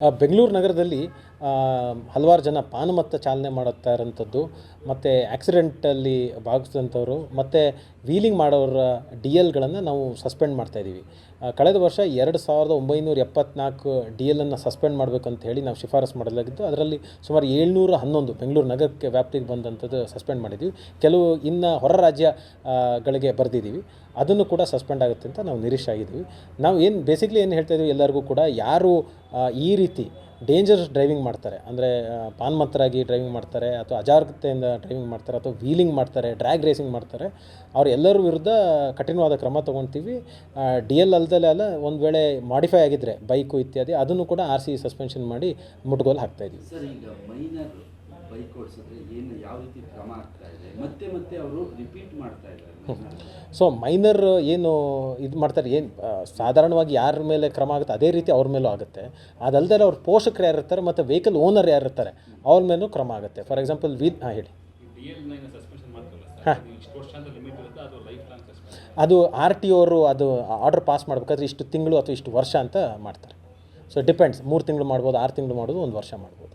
ಬೆಂಗಳೂರು ನಗರದಲ್ಲಿ ಹಲವಾರು ಜನ ಪಾನಮತ್ತ ಚಾಲನೆ ಮಾಡುತ್ತಾ ಇರೋಂಥದ್ದು ಮತ್ತು ಆ್ಯಕ್ಸಿಡೆಂಟಲ್ಲಿ ಭಾಗಿಸಿದಂಥವ್ರು, ಮತ್ತು ವೀಲಿಂಗ್ ಮಾಡೋರ ಡಿ ಎಲ್ಗಳನ್ನು ನಾವು ಸಸ್ಪೆಂಡ್ ಮಾಡ್ತಾಯಿದ್ದೀವಿ ಕಳೆದ ವರ್ಷ ಎರಡು ಸಾವಿರದ ಒಂಬೈನೂರ ಎಪ್ಪತ್ನಾಲ್ಕು ಡಿ ಎಲ್ಲನ್ನು ಸಸ್ಪೆಂಡ್ ಮಾಡಬೇಕಂತ ಹೇಳಿ ನಾವು ಶಿಫಾರಸು ಮಾಡಲಾಗಿದ್ದು ಅದರಲ್ಲಿ ಸುಮಾರು ಏಳ್ನೂರ ಹನ್ನೊಂದು ಬೆಂಗಳೂರು ನಗರಕ್ಕೆ ವ್ಯಾಪ್ತಿಗೆ ಬಂದಂಥದ್ದು ಸಸ್ಪೆಂಡ್ ಮಾಡಿದ್ದೀವಿ. ಕೆಲವು ಇನ್ನು ಹೊರ ರಾಜ್ಯಗಳಿಗೆ ಬರೆದಿದ್ದೀವಿ. ಅದನ್ನು ಕೂಡ ಸಸ್ಪೆಂಡ್ ಆಗುತ್ತೆ ಅಂತ ನಾವು ನಿರೀಕ್ಷೆ ಆಗಿದ್ದೀವಿ. ನಾವು ಏನು ಬೇಸಿಕ್ಲಿ ಏನು ಹೇಳ್ತಾ ಇದ್ದೀವಿ ಎಲ್ಲರಿಗೂ ಕೂಡ, ಯಾರು ಈ ರೀತಿ ಡೇಂಜರಸ್ ಡ್ರೈವಿಂಗ್ ಮಾಡ್ತಾರೆ. ಅಂದರೆ ಪಾನ್ಮತ್ತರಾಗಿ ಡ್ರೈವಿಂಗ್ ಮಾಡ್ತಾರೆ, ಅಥವಾ ಅಜಾಗ್ರತೆಯಿಂದ ಡ್ರೈವಿಂಗ್ ಮಾಡ್ತಾರೆ, ಅಥವಾ ವೀಲಿಂಗ್ ಮಾಡ್ತಾರೆ ಡ್ರ್ಯಾಗ್ ರೇಸಿಂಗ್ ಮಾಡ್ತಾರೆ. ಅವರೆಲ್ಲರ ವಿರುದ್ಧ ಕಠಿಣವಾದ ಕ್ರಮ ತೊಗೊಳ್ತೀವಿ ಡಿ ಎಲ್ ಅಲ್ದಲ್ಲೇ ಅಲ್ಲ, ಒಂದು ವೇಳೆ ಮಾಡಿಫೈ ಆಗಿದ್ದರೆ ಬೈಕು ಇತ್ಯಾದಿ, ಅದನ್ನು ಕೂಡ ಆರ್ ಸಿ ಸಸ್ಪೆನ್ಷನ್ ಮಾಡಿ ಮುಟ್ಗೋಲು ಮೈನರ್ ಬೈಕ್ ಓಡಿಸಿದ್ರೆ ಏನು ಯಾವ ರೀತಿ ಕ್ರಮ ಆಗ್ತಾ ಇದೆ? ಮತ್ತೆ ಮತ್ತೆ ಅವರು ರಿಪೀಟ್ ಮಾಡ್ತಾ ಇದ್ದಾರೆ. ಸೊ ಮೈನರ್ ಏನು ಇದು ಮಾಡ್ತಾರೆ ಏನು ಸಾಧಾರಣವಾಗಿ ಯಾರ ಮೇಲೆ ಕ್ರಮ ಆಗುತ್ತೆ ಅದೇ ರೀತಿ ಅವ್ರ ಮೇಲೂ ಆಗುತ್ತೆ. ಅದಲ್ಲದೆ ಅವ್ರ ಪೋಷಕರು ಯಾರಿರ್ತಾರೆ ಮತ್ತು ವೆಹಿಕಲ್ ಓನರ್ ಯಾರಿರ್ತಾರೆ ಅವ್ರ ಮೇಲೂ ಕ್ರಮ ಆಗುತ್ತೆ. ಫಾರ್ ಎಕ್ಸಾಂಪಲ್ ವಿ ಹಾಂ ಹೇಳಿ. ಹಾಂ ಎಲ್ ಸಸ್ಪೆನ್ಷನ್ ಮಾಡ್ತಾರಲ್ಲ ಸರ್ ಅದು ವರ್ಷ ಅಂತ ಲಿಮಿಟ್ ಇರುತ್ತೆ ಅದು ಲೈಫ್ ಲಾಂಗ್ ಸಸ್ಪೆನ್ಷನ್ ಅದು ಆರ್ ಟಿ ಅವರು ಅದು ಆರ್ಡರ್ ಪಾಸ್ ಮಾಡಬೇಕಾದ್ರೆ ಇಷ್ಟು ತಿಂಗಳು ಅಥವಾ ಇಷ್ಟು ವರ್ಷ ಅಂತ ಮಾಡ್ತಾರೆ. ಸೊ ಡಿಪೆಂಡ್ಸ್ ಮೂರು ತಿಂಗಳು ಮಾಡ್ಬೋದು ಆರು ತಿಂಗಳು ಮಾಡ್ಬೋದು ಒಂದು ವರ್ಷ ಮಾಡ್ಬೋದು.